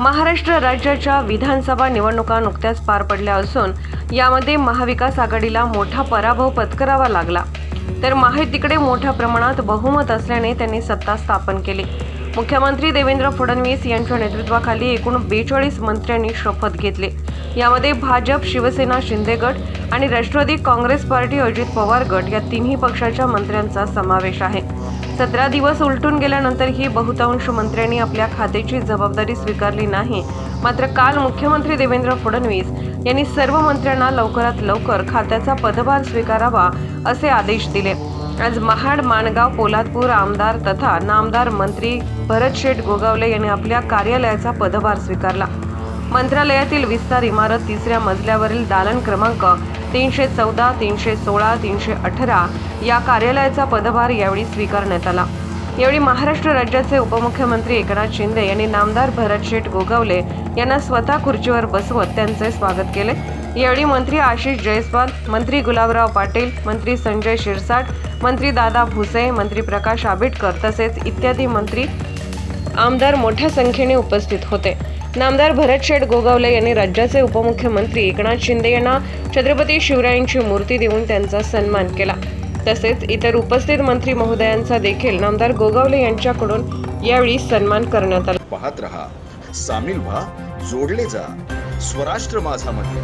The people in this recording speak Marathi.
महाराष्ट्र राज्याच्या विधानसभा निवडणुका नुकत्याच पार पडल्या असून यामध्ये महाविकास आघाडीला मोठा पराभव पत्करावा लागला. तर महायुतीकडे मोठ्या प्रमाणात बहुमत असल्याने त्यांनी सत्ता स्थापन केली. मुख्यमंत्री देवेंद्र फडणवीस यांच्या नेतृत्वाखाली एकूण बेचाळीस मंत्र्यांनी शपथ घेतली. यामध्ये भाजप शिवसेना शिंदे गट आणि राष्ट्रवादी काँग्रेस पार्टी अजित पवार गट या तिन्ही पक्षाच्या मंत्र्यांचा समावेश आहे. सतरा दिवस उलटून गेल्यानंतरही बहुतांश मंत्र्यांनी आपल्या खात्याची जबाबदारी स्वीकारली नाही. मात्र काल मुख्यमंत्री देवेंद्र फडणवीस यांनी सर्व मंत्र्यांना लवकरात लवकर खात्याचा पदभार स्वीकारावा असे आदेश दिले. आज महाड माणगाव पोलादपूर आमदार तथा नामदार मंत्री भरत शेठ गोगावले यांनी आपल्या कार्यालयाचा पदभार स्वीकारला. मंत्रालयातील विस्तार इमारत तिसऱ्या मजल्यावरील दालन क्रमांक तीनशे चौदा तीनशे सोळा तीनशे अठरा या कार्यालयाचा पदभार यावेळी स्वीकारण्यात आला. यावेळी महाराष्ट्र राज्याचे उपमुख्यमंत्री एकनाथ शिंदे यांनी नामदार भरत शेठ गोगावले यांना स्वतः खुर्चीवर बसवत त्यांचे स्वागत केले. यावेळी मंत्री आशिष जयस्वाल मंत्री गुलाबराव पाटील मंत्री संजय शिरसाट मंत्री दादा भुसे मंत्री प्रकाश आंबेडकर तसेच इत्यादी मंत्री आमदार मोठ्या संख्येने उपस्थित होते. नामदार भरत शेठ गोगावले यांनी राज्याचे उपमुख्यमंत्री एकनाथ शिंदे यांना छत्रपती शिवरायांची मूर्ती देऊन त्यांचा सन्मान केला. तसेच इतर उपस्थित मंत्री महोदयांचा देखील नामदार गोगावले यांच्याकडून यावेळी सन्मान करण्यात आला. पाहत रहा. सामील व्हा जोडले जा. स्वराष्ट्र माझा मध्ये